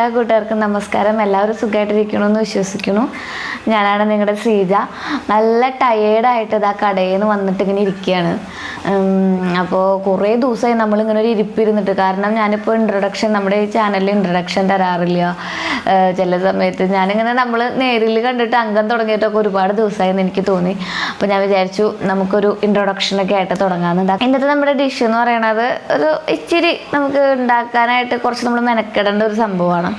എല്ലാ കൂട്ടുകാർക്കും നമസ്കാരം. എല്ലാവരും സുഖമായിട്ടിരിക്കണമെന്ന് വിശ്വസിക്കുന്നു. ഞാനാണ് നിങ്ങളുടെ ശ്രീജ. നല്ല ടയേർഡായിട്ട് ഇതാ കടയിൽ നിന്ന് വന്നിട്ട് ഇങ്ങനെ ഇരിക്കുകയാണ് അപ്പോൾ കുറേ ദിവസമായി നമ്മളിങ്ങനെ ഒരു ഇരിപ്പിരുന്നിട്ട്. കാരണം ഞാനിപ്പോൾ ഇൻട്രൊഡക്ഷൻ നമ്മുടെ ഈ ചാനലിൽ ഇൻട്രൊഡക്ഷൻ തരാറില്ല. ചില സമയത്ത് ഞാനിങ്ങനെ നമ്മൾ നേരിൽ കണ്ടിട്ട് അംഗം തുടങ്ങിയിട്ടൊക്കെ ഒരുപാട് ദിവസമായി എന്ന് എനിക്ക് തോന്നി. അപ്പോൾ ഞാൻ വിചാരിച്ചു നമുക്കൊരു ഇൻട്രൊഡക്ഷനൊക്കെ ആയിട്ട് തുടങ്ങാമെന്ന് ഇന്നത്തെ നമ്മുടെ ഡിഷ് എന്ന് പറയുന്നത് ഒരു ഇച്ചിരി നമുക്ക് ഉണ്ടാക്കാനായിട്ട് കുറച്ച് നമ്മൾ മെനക്കെടേണ്ട ഒരു സംഭവമാണ്.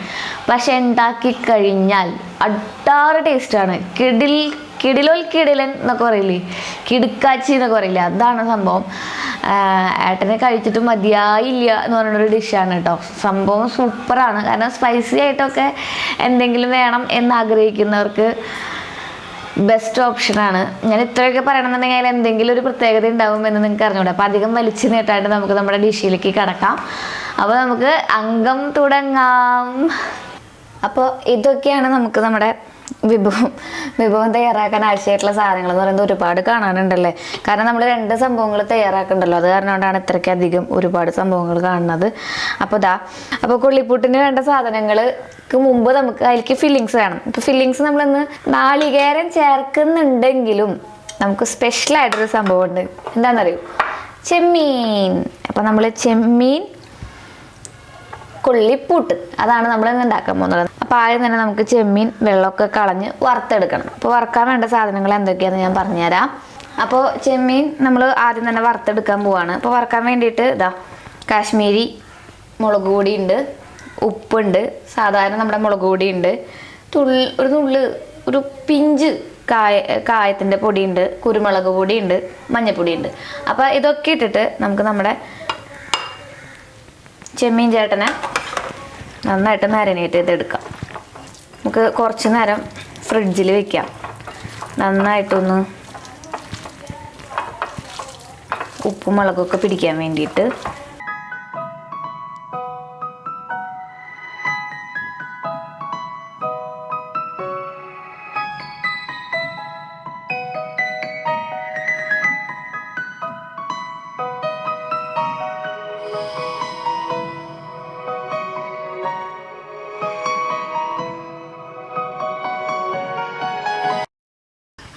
പക്ഷെ ഉണ്ടാക്കി കഴിഞ്ഞാൽ അട്ടാറ് ടേസ്റ്റാണ്. കിടിൽ കിടിലോൽ കിടിലൻ എന്നൊക്കെ പറയില്ലേ? കിടുക്കാച്ചി എന്നൊക്കെ പറയില്ലേ? അതാണ് സംഭവം. ഏട്ടനെ കഴിച്ചിട്ട് മതിയായില്ല എന്ന് പറയുന്നൊരു ഡിഷാണ് കേട്ടോ. സംഭവം സൂപ്പറാണ്. കാരണം സ്പൈസി ആയിട്ടൊക്കെ എന്തെങ്കിലും വേണം എന്ന് ആഗ്രഹിക്കുന്നവർക്ക് ബെസ്റ്റ് ഓപ്ഷനാണ് ഞാൻ ഇത്രയൊക്കെ പറയണമെന്നുണ്ടെങ്കിൽ എന്തെങ്കിലും ഒരു പ്രത്യേകത ഉണ്ടാവും എന്ന് നിങ്ങൾക്ക് അറിഞ്ഞൂടെ. അപ്പം അധികം വലിച്ചു നീട്ടാണ്ട് നമുക്ക് നമ്മുടെ ഡിഷിയിലേക്ക് കടക്കാം. അപ്പോൾ നമുക്ക് അംഗം തുടങ്ങാം. അപ്പോൾ ഇതൊക്കെയാണ് നമുക്ക് നമ്മുടെ വിഭവം വിഭവം തയ്യാറാക്കാൻ ആവശ്യമായിട്ടുള്ള സാധനങ്ങൾ എന്ന് പറയുന്നത് ഒരുപാട് കാണാനുണ്ടല്ലേ? കാരണം നമ്മൾ രണ്ട് സംഭവങ്ങൾ തയ്യാറാക്കണ്ടല്ലോ. അത് കാരണം കൊണ്ടാണ് ഇത്രയ്ക്ക് അധികം ഒരുപാട് സംഭവങ്ങൾ കാണുന്നത്. അപ്പോൾ ഇതാ അപ്പോൾ കൊള്ളിപ്പൂട്ടിന് വേണ്ട സാധനങ്ങൾക്ക് മുമ്പ് നമുക്ക് അതിലേക്ക് ഫില്ലിങ്സ് വേണം. ഇപ്പോൾ ഫില്ലിങ്സ് നമ്മളിന്ന് നാളികേരം ചേർക്കുന്നുണ്ടെങ്കിലും നമുക്ക് സ്പെഷ്യലായിട്ടൊരു സംഭവമുണ്ട്. എന്താണെന്നറിയൂ ചെമ്മീൻ. അപ്പോൾ നമ്മൾ ചെമ്മീൻ കൊള്ളിപ്പൂട്ട്. അതാണ് നമ്മൾ ഇന്ന് ഉണ്ടാക്കാൻ പോകുന്നത്. അപ്പോൾ തന്നെ നമുക്ക് ചെമ്മീൻ വെള്ളമൊക്കെ കളഞ്ഞ് വറുത്തെടുക്കണം. അപ്പോൾ വറുക്കാൻ വേണ്ട സാധനങ്ങൾ എന്തൊക്കെയാണെന്ന് ഞാൻ പറഞ്ഞുതരാം. അപ്പോൾ ചെമ്മീൻ നമ്മൾ ആദ്യം തന്നെ വറുത്തെടുക്കാൻ പോവാണ്. അപ്പോൾ വറുക്കാൻ വേണ്ടിയിട്ട് ഇതാ കാശ്മീരി മുളക് ഉണ്ട് ഉപ്പുണ്ട് സാധാരണ നമ്മുടെ മുളക് ഉണ്ട് തുള്ളി ഒരു തുള്ളി ഒരു പിഞ്ച് കായ കായത്തിന്റെ പൊടിയുണ്ട് കുരുമുളക് പൊടിയുണ്ട് മഞ്ഞപ്പൊടിയുണ്ട് അപ്പോൾ ഇതൊക്കെ ഇട്ടിട്ട് നമുക്ക് നമ്മുടെ ചെമ്മീൻ ചേട്ടനെ നന്നായിട്ട് മാരിനേറ്റ് ചെയ്തെടുക്കാം. നമുക്ക് കുറച്ച് നേരം ഫ്രിഡ്ജിൽ വെക്കാം. നന്നായിട്ടൊന്ന് ഉപ്പും മുളകൊക്കെ പിടിക്കാൻ വേണ്ടിയിട്ട്.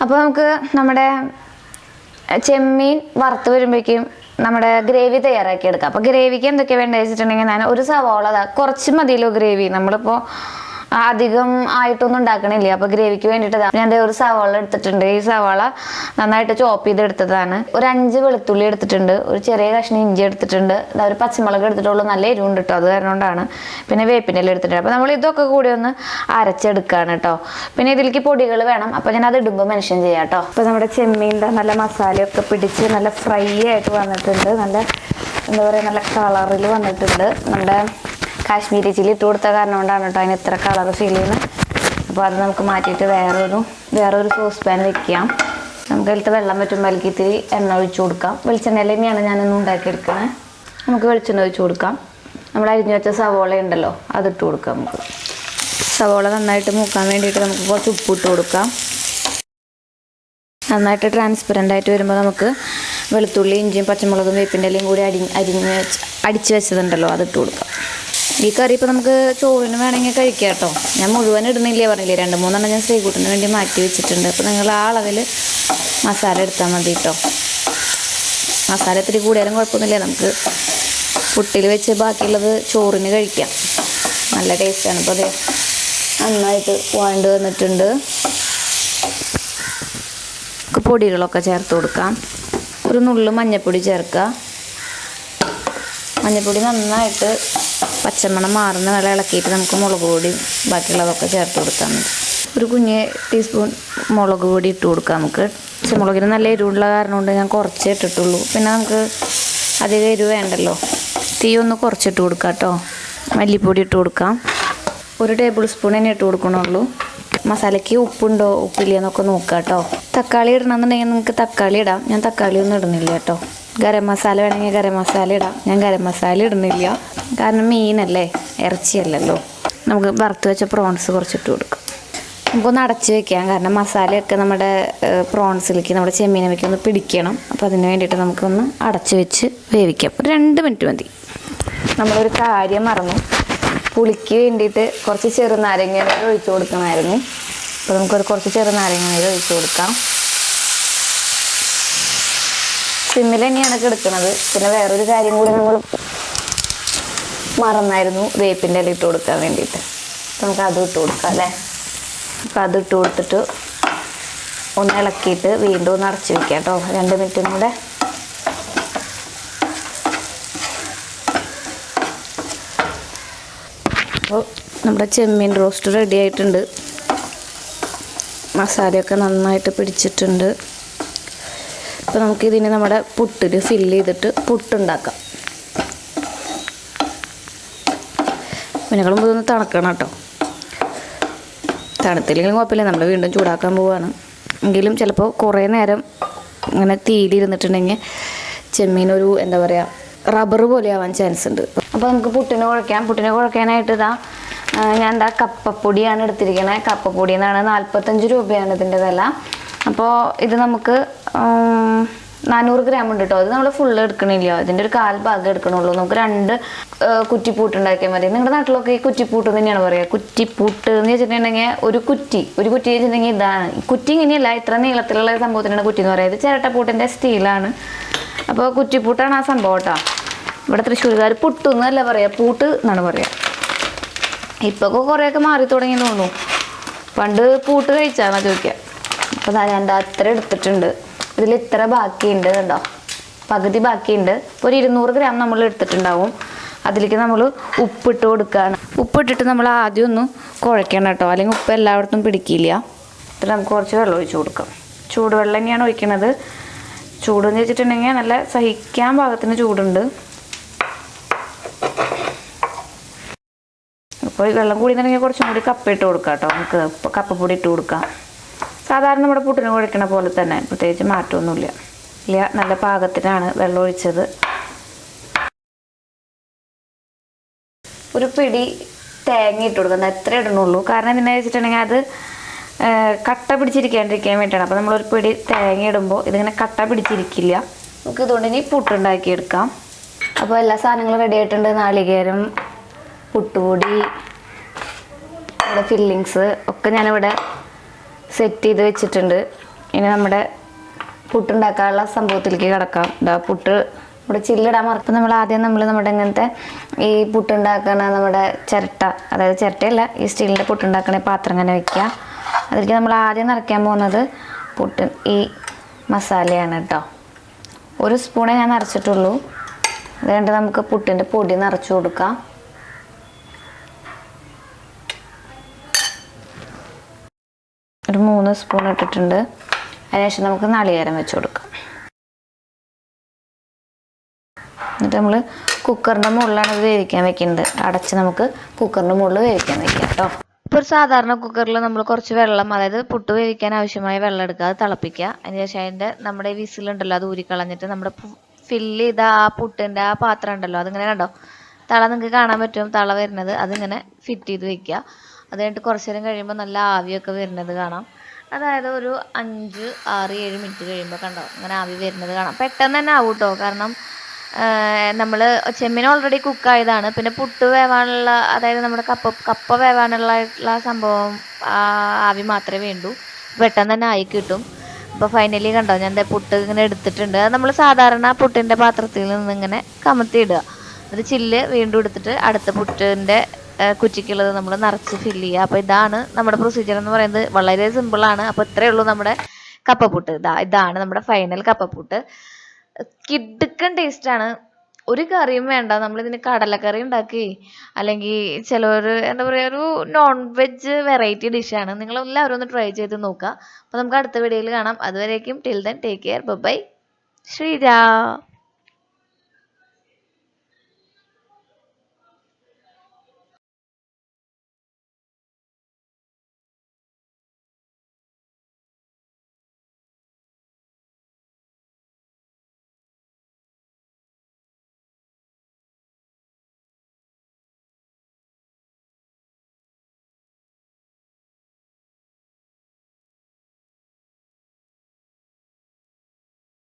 അപ്പോൾ നമുക്ക് നമ്മുടെ ചെമ്മീൻ വറുത്ത് വരുമ്പോഴേക്കും നമ്മുടെ ഗ്രേവി തയ്യാറാക്കി എടുക്കാം. അപ്പോൾ ഗ്രേവിക്ക് എന്തൊക്കെയാണ് വേണ്ടത് വെച്ചിട്ടുണ്ടെങ്കിൽ ഞാൻ ഒരു സവാള കുറച്ച് മതിയല്ലോ ഗ്രേവി. നമ്മളിപ്പോൾ അധികം ആയിട്ടൊന്നും ഉണ്ടാക്കണില്ല. അപ്പോൾ ഗ്രേവിക്ക് വേണ്ടിയിട്ട് ഞാൻ ഒരു സവാള എടുത്തിട്ടുണ്ട്. ഈ സവാള നന്നായിട്ട് ചോപ്പ് ചെയ്ത് എടുത്തതാണ്. ഒരു അഞ്ച് വെളുത്തുള്ളി എടുത്തിട്ടുണ്ട്. ഒരു ചെറിയ കഷ്ണം ഇഞ്ചി എടുത്തിട്ടുണ്ട്. ഒരു പച്ചമുളക് എടുത്തിട്ടുള്ളൂ. നല്ല എരിവുണ്ട് കേട്ടോ അത് കാരണം കൊണ്ടാണ് പിന്നെ വേപ്പിന്റെ എടുത്തിട്ടുണ്ട്. അപ്പോൾ നമ്മൾ ഇതൊക്കെ കൂടി ഒന്ന് അരച്ചെടുക്കുകയാണ് കേട്ടോ പിന്നെ ഇതിലേക്ക് പൊടികൾ വേണം. അപ്പോൾ ഞാൻ അത് ഇടുമ്പോൾ മെൻഷൻ ചെയ്യാം കേട്ടോ അപ്പോൾ നമ്മുടെ ചെമ്മീന്റെ നല്ല മസാലയൊക്കെ പിടിച്ച് നല്ല ഫ്രൈ ആയിട്ട് വന്നിട്ടുണ്ട്. നല്ല എന്താ പറയുക നല്ല കളറിൽ വന്നിട്ടുണ്ട്. നമ്മുടെ കാശ്മീരി ചില്ലി ഇട്ട് കൊടുത്ത കാരണം കൊണ്ടാണ് കേട്ടോ അതിന് ഇത്ര കളർ ഫീൽ ചെയ്യുന്നത് അപ്പോൾ അത് നമുക്ക് മാറ്റിയിട്ട് വേറൊരു വേറൊരു സോസ് പാൻ വെക്കാം. നമുക്ക് അതിലത്തെ വെള്ളം പറ്റുമ്പോൾ അതിലേക്ക് ഇത്തിരി എണ്ണ ഒഴിച്ചു കൊടുക്കാം. വെളിച്ചെണ്ണയിൽ തന്നെയാണ് ഞാനൊന്ന് ഉണ്ടാക്കിയെടുക്കുന്നത് നമുക്ക് വെളിച്ചെണ്ണ ഒഴിച്ചു കൊടുക്കാം. നമ്മൾ അരിഞ്ഞു വെച്ച സവോള ഉണ്ടല്ലോ അതിട്ട് കൊടുക്കാം നമുക്ക്. സവോള നന്നായിട്ട് മൂക്കാൻ വേണ്ടിയിട്ട് നമുക്ക് കുറച്ച് ഉപ്പ് ഇട്ട് കൊടുക്കാം. നന്നായിട്ട് ട്രാൻസ്പെറന്റ് ആയിട്ട് വരുമ്പോൾ നമുക്ക് വെളുത്തുള്ളി ഇഞ്ചിയും പച്ചമുളകും വേപ്പിന്റെ ഇലയും കൂടി അരി അരിഞ്ഞ് അടിച്ച് വെച്ചതുണ്ടല്ലോ അതിട്ട് കൊടുക്കാം. ഈ കറി ഇപ്പോൾ നമുക്ക് ചോറിന് വേണമെങ്കിൽ കഴിക്കാം കേട്ടോ. ഞാൻ മുഴുവൻ ഇടുന്നില്ലേ പറഞ്ഞില്ലേ? രണ്ട് മൂന്നെണ്ണം ഞാൻ ശ്രീകൂട്ടിന് വേണ്ടി മാറ്റി വെച്ചിട്ടുണ്ട്. അപ്പോൾ നിങ്ങൾ ആ അളവിൽ മസാല എടുത്താൽ മതി കേട്ടോ. മസാല ഇത്തിരി കൂടിയാലും കുഴപ്പമൊന്നുമില്ല. നമുക്ക് പുട്ടിൽ വെച്ച് ബാക്കിയുള്ളത് ചോറിന് കഴിക്കാം. നല്ല ടേസ്റ്റാണ് അപ്പോൾ അത് നന്നായിട്ട് വാണ്ട് വന്നിട്ടുണ്ട്. നമുക്ക് പൊടികളൊക്കെ ചേർത്ത് കൊടുക്കാം. ഒരു നുള്ളു മഞ്ഞൾപ്പൊടി ചേർക്കുക. മഞ്ഞൾപ്പൊടി നന്നായിട്ട് പച്ചമണം മാറുന്ന വില ഇളക്കിയിട്ട് നമുക്ക് മുളക് പൊടി ബാക്കിയുള്ളതൊക്കെ ചേർത്ത് കൊടുത്താൽ മതി. ഒരു കുഞ്ഞ് ടീസ്പൂൺ മുളക് പൊടി ഇട്ട് കൊടുക്കാം നമുക്ക്. പച്ചമുളകിന് നല്ല എരിവുള്ള കാരണം കൊണ്ട് ഞാൻ കുറച്ചേ ഇട്ടിട്ടുള്ളൂ. പിന്നെ നമുക്ക് അധികം എരിവ് വേണ്ടല്ലോ. തീ ഒന്ന് കുറച്ചിട്ട് കൊടുക്കാം കേട്ടോ. മല്ലിപ്പൊടി ഇട്ട് കൊടുക്കാം. ഒരു ടേബിൾ സ്പൂൺ തന്നെ ഇട്ട് കൊടുക്കണുള്ളൂ. മസാലയ്ക്ക് ഉപ്പുണ്ടോ ഉപ്പില്ല എന്നൊക്കെ നോക്കുക കേട്ടോ. തക്കാളി ഇടണമെന്നുണ്ടെങ്കിൽ നിങ്ങൾക്ക് തക്കാളി ഇടാം. ഞാൻ തക്കാളി ഒന്നും ഇടുന്നില്ല കേട്ടോ. ഗരം മസാല വേണമെങ്കിൽ ഗരം മസാല ഇടാം. ഞാൻ ഗരം മസാല ഇടുന്നില്ല. കാരണം മീനല്ലേ ഇറച്ചിയല്ലല്ലോ. നമുക്ക് വറുത്ത് വെച്ച പ്രോൺസ് കുറച്ചിട്ട് കൊടുക്കും. നമുക്കൊന്ന് അടച്ച് വെക്കാം. കാരണം മസാലയൊക്കെ നമ്മുടെ പ്രോൺസിലേക്ക് നമ്മുടെ ചെമ്മീനമയ്ക്ക് ഒന്ന് പിടിക്കണം. അപ്പോൾ അതിന് വേണ്ടിയിട്ട് നമുക്കൊന്ന് അടച്ച് വെച്ച് വേവിക്കാം. ഒരു രണ്ട് മിനിറ്റ് മതി. നമ്മളൊരു കാര്യം മറന്നു. പുളിക്ക് വേണ്ടിയിട്ട് കുറച്ച് ചെറുനാരങ്ങ നീര് ഒഴിച്ചു കൊടുക്കണമായിരുന്നു. അപ്പോൾ നമുക്കൊരു കുറച്ച് ചെറുനാരങ്ങ നീര് ഒഴിച്ചു കൊടുക്കാം. സിമ്മിൽ തന്നെയാണ് കിടക്കുന്നത് പിന്നെ വേറൊരു കാര്യം കൂടി നമ്മൾ മറന്നായിരുന്നു വേപ്പിന്റെ ഇല ഇട്ട് കൊടുക്കാൻ വേണ്ടിയിട്ട്. നമുക്ക് അത് ഇട്ട് കൊടുക്കാം അല്ലേ? അപ്പോൾ അത് ഇട്ട് കൊടുത്തിട്ട് ഒന്ന് ഇളക്കിയിട്ട് വീണ്ടും ഒന്ന് അടച്ച് വെക്കാം കേട്ടോ. രണ്ട് മിനിറ്റും കൂടെ. അപ്പോൾ നമ്മുടെ ചെമ്മീൻ റോസ്റ്റ് റെഡി ആയിട്ടുണ്ട്. മസാലയൊക്കെ നന്നായിട്ട് പിടിച്ചിട്ടുണ്ട്. അപ്പോൾ നമുക്കിതിനെ നമ്മുടെ പുട്ടിൽ ഫില്ല് ചെയ്തിട്ട് പുട്ടുണ്ടാക്കാം. മുമ്പ് ഇതൊന്ന് തണുക്കണം കേട്ടോ. തണുത്തില്ലെങ്കിലും കുഴപ്പമില്ല. നമ്മൾ വീണ്ടും ചൂടാക്കാൻ പോവാണ്. എങ്കിലും ചിലപ്പോൾ കുറേ നേരം ഇങ്ങനെ തീയിലിരുന്നിട്ടുണ്ടെങ്കിൽ ചെമ്മീനൊരു എന്താ പറയുക റബ്ബർ പോലെ ആവാൻ ചാൻസ് ഉണ്ട്. അപ്പോൾ നമുക്ക് പുട്ടിനെ കുഴക്കാം പുട്ടിനെ കുഴക്കാനായിട്ട് ഇതാ ഞാൻ എന്താ കപ്പപ്പൊടിയാണ് എടുത്തിരിക്കുന്നത് കപ്പപ്പൊടി എന്നാണ് നാൽപ്പത്തഞ്ച് രൂപയാണ് ഇതിന്റെ വില. അപ്പോൾ ഇത് നമുക്ക് നാനൂറ് ഗ്രാം ഉണ്ട് കേട്ടോ അത് നമ്മൾ ഫുള്ള് എടുക്കണില്ല. ഇതിന്റെ ഒരു കാൽ ഭാഗം എടുക്കണുള്ളൂ. നമുക്ക് രണ്ട് കുറ്റിപ്പൂട്ട് ഉണ്ടാക്കിയാൽ മതി. നിങ്ങളുടെ നാട്ടിലൊക്കെ ഈ കുറ്റിപ്പൂട്ട് തന്നെയാണ് പറയുക കുറ്റിപ്പൂട്ട് എന്ന് വെച്ചിട്ടുണ്ടെങ്കിൽ ഒരു കുറ്റി ഒരു കുറ്റി വെച്ചിട്ടുണ്ടെങ്കിൽ ഇതാണ്. കുറ്റി ഇങ്ങനെയല്ല ഇത്ര നീളത്തിലുള്ള സംഭവത്തിനാണ് കുറ്റി എന്ന് പറയുന്നത് ചിരട്ടപ്പൂട്ടിന്റെ സ്റ്റീലാണ് അപ്പോൾ കുറ്റിപ്പൂട്ടാണ് ആ സംഭവം കേട്ടോ ഇവിടെ തൃശ്ശൂർകാർ പുട്ടു എന്നല്ല പറയുക പൂട്ട് എന്നാണ് പറയുക ഇപ്പോൾ കുറേയൊക്കെ മാറി തുടങ്ങി തോന്നുന്നു. പണ്ട് പൂട്ട് കഴിച്ചാന്നാ ചോദിക്കുക അപ്പോൾ ഞാൻ അത്ര എടുത്തിട്ടുണ്ട്. ഇതിൽ ഇത്ര ബാക്കിയുണ്ട് കണ്ടോ? പകുതി ബാക്കിയുണ്ട്. ഒരു ഇരുന്നൂറ് ഗ്രാം നമ്മൾ എടുത്തിട്ടുണ്ടാവും. അതിലേക്ക് നമ്മൾ ഉപ്പിട്ട് കൊടുക്കുകയാണ് ഉപ്പിട്ടിട്ട് നമ്മൾ ആദ്യം ഒന്ന് കുഴയ്ക്കണം കേട്ടോ. അല്ലെങ്കിൽ ഉപ്പ് എല്ലായിടത്തും പിടിക്കില്ല. ഇത്ര നമുക്ക് കുറച്ച് വെള്ളം ഒഴിച്ച് കൊടുക്കാം. ചൂടുവെള്ളം തന്നെയാണ് ഒഴിക്കണത്. ചൂടെന്ന് വെച്ചിട്ടുണ്ടെങ്കിൽ നല്ല സഹിക്കാൻ പാകത്തിന് ചൂടുണ്ട്. അപ്പോൾ വെള്ളം കൂടി നിന്നെങ്കിൽ കുറച്ചും കൂടി കപ്പ ഇട്ട് കൊടുക്കാം കേട്ടോ. നമുക്ക് കപ്പ കപ്പപ്പൊടി ഇട്ട് കൊടുക്കാം. സാധാരണ നമ്മുടെ പുട്ടിന് കുഴക്കണ പോലെ തന്നെ പ്രത്യേകിച്ച് മാറ്റമൊന്നുമില്ല. ഇല്ല നല്ല പാകത്തിനാണ് വെള്ളം ഒഴിച്ചത്. ഒരു പിടി തേങ്ങ ഇട്ട് കൊടുക്കുന്നത് എത്ര ഇടണുള്ളൂ. കാരണം എന്താ വെച്ചിട്ടുണ്ടെങ്കിൽ അത് കട്ട പിടിച്ചിരിക്കാണ്ടിരിക്കാൻ വേണ്ടിയിട്ടാണ്. അപ്പോൾ നമ്മളൊരു പിടി തേങ്ങ ഇടുമ്പോൾ ഇതിങ്ങനെ കട്ട പിടിച്ചിരിക്കില്ല. നമുക്ക് ഇതുകൊണ്ട് ഇനി പുട്ടുണ്ടാക്കിയെടുക്കാം അപ്പോൾ എല്ലാ സാധനങ്ങളും റെഡി ആയിട്ടുണ്ട്. നാളികേരം പുട്ടുപൊടി ഫില്ലിങ്സ് ഒക്കെ ഞാനിവിടെ സെറ്റ് ചെയ്ത് വെച്ചിട്ടുണ്ട്. ഇനി നമ്മുടെ പുട്ടുണ്ടാക്കാനുള്ള സംഭവത്തിലേക്ക് കിടക്കാം. ഇതാ പുട്ട് ഇവിടെ ചില്ലിടാൻ മറക്കും നമ്മൾ ആദ്യം നമ്മൾ നമ്മുടെ ഇങ്ങനത്തെ ഈ പുട്ടുണ്ടാക്കണ നമ്മുടെ ചിരട്ട അതായത് ചിരട്ടയല്ല ഈ സ്റ്റീലിന്റെ പുട്ടുണ്ടാക്കണ പാത്രം ഇങ്ങനെ വെക്കുക. അതിലേക്ക് നമ്മൾ ആദ്യം നിറയ്ക്കാൻ പോകുന്നത് പുട്ട് ഈ മസാലയാണ് കേട്ടോ. ഒരു സ്പൂണേ ഞാൻ നിറച്ചിട്ടുള്ളൂ. അതുകൊണ്ട് നമുക്ക് പുട്ടിന്റെ പൊടി നിറച്ചു കൊടുക്കാം. ഒരു മൂന്ന് സ്പൂൺ ഇട്ടിട്ടുണ്ട്. അതിനുശേഷം നമുക്ക് നാളികേരം വെച്ച് കൊടുക്കാം. എന്നിട്ട് നമ്മൾ കുക്കറിന്റെ മുകളിലാണ് ഇത് വേവിക്കാൻ വെക്കുന്നത്. അടച്ച് നമുക്ക് കുക്കറിന്റെ മുകളിൽ വേവിക്കാൻ വെക്കാം കേട്ടോ. ഇപ്പോൾ ഒരു സാധാരണ കുക്കറിൽ നമ്മൾ കുറച്ച് വെള്ളം അതായത് പുട്ട് വേവിക്കാൻ ആവശ്യമായ വെള്ളം എടുക്കുക അത് തിളപ്പിക്കുക. അതിന് ശേഷം അതിന്റെ നമ്മുടെ വിസിലുണ്ടല്ലോ അത് ഊരിക്കളഞ്ഞിട്ട് നമ്മുടെ ഫില്ല് ചെയ്ത ആ പുട്ടിന്റെ ആ പാത്രം ഉണ്ടല്ലോ അതിങ്ങനെ കണ്ടോ? തള നിങ്ങൾക്ക് കാണാൻ പറ്റും തള വരുന്നത് അതിങ്ങനെ ഫിറ്റ് ചെയ്ത് വെക്കുക. അത് കഴിഞ്ഞിട്ട് കുറച്ച് നേരം കഴിയുമ്പോൾ നല്ല ആവിയൊക്കെ വരുന്നത് കാണാം. അതായത് ഒരു അഞ്ച് ആറ് ഏഴ് മിനിറ്റ് കഴിയുമ്പോൾ കണ്ടോ? അങ്ങനെ ആവി വരുന്നത് കാണാം. പെട്ടെന്ന് തന്നെ ആവും കേട്ടോ കാരണം നമ്മൾ ചെമ്മീൻ ഓൾറെഡി കുക്കായതാണ് പിന്നെ പുട്ട് വേവാനുള്ള അതായത് നമ്മുടെ കപ്പ കപ്പ വേവാനുള്ള സംഭവം ആവി മാത്രമേ വേണ്ടൂ. പെട്ടെന്ന് തന്നെ ആയി കിട്ടും. അപ്പോൾ ഫൈനലി കണ്ടോ? ഞാൻ പുട്ട് ഇങ്ങനെ എടുത്തിട്ടുണ്ട്. അത് നമ്മൾ സാധാരണ പുട്ടിന്റെ പാത്രത്തിൽ നിന്ന് ഇങ്ങനെ കമത്തിയിടുക. അത് ചില്ല് വീണ്ടും എടുത്തിട്ട് അടുത്ത പുട്ടിന്റെ കുറ്റിക്കുള്ളത് നമ്മൾ നിറച്ച് ഫില്ല് ചെയ്യുക. അപ്പോൾ ഇതാണ് നമ്മുടെ പ്രൊസീജിയർ എന്ന് പറയുന്നത്. വളരെ സിമ്പിൾ ആണ്. അപ്പോൾ ഇത്രേ ഉള്ളൂ നമ്മുടെ കപ്പപ്പുട്ട്. ഇതാ ഇതാണ് നമ്മുടെ ഫൈനൽ കപ്പപ്പുട്ട്. കിടുക്കൻ ടേസ്റ്റാണ് ഒരു കറിയും വേണ്ട. നമ്മളിതിന് കടലക്കറി ഉണ്ടാക്കി. അല്ലെങ്കിൽ ചിലവർ എന്താ പറയുക ഒരു നോൺ വെജ് വെറൈറ്റി ഡിഷാണ് നിങ്ങൾ എല്ലാവരും ഒന്ന് ട്രൈ ചെയ്ത് നോക്കുക. അപ്പോൾ നമുക്ക് അടുത്ത വീഡിയോയിൽ കാണാം. അതുവരേക്കും till then take care bye Sreeja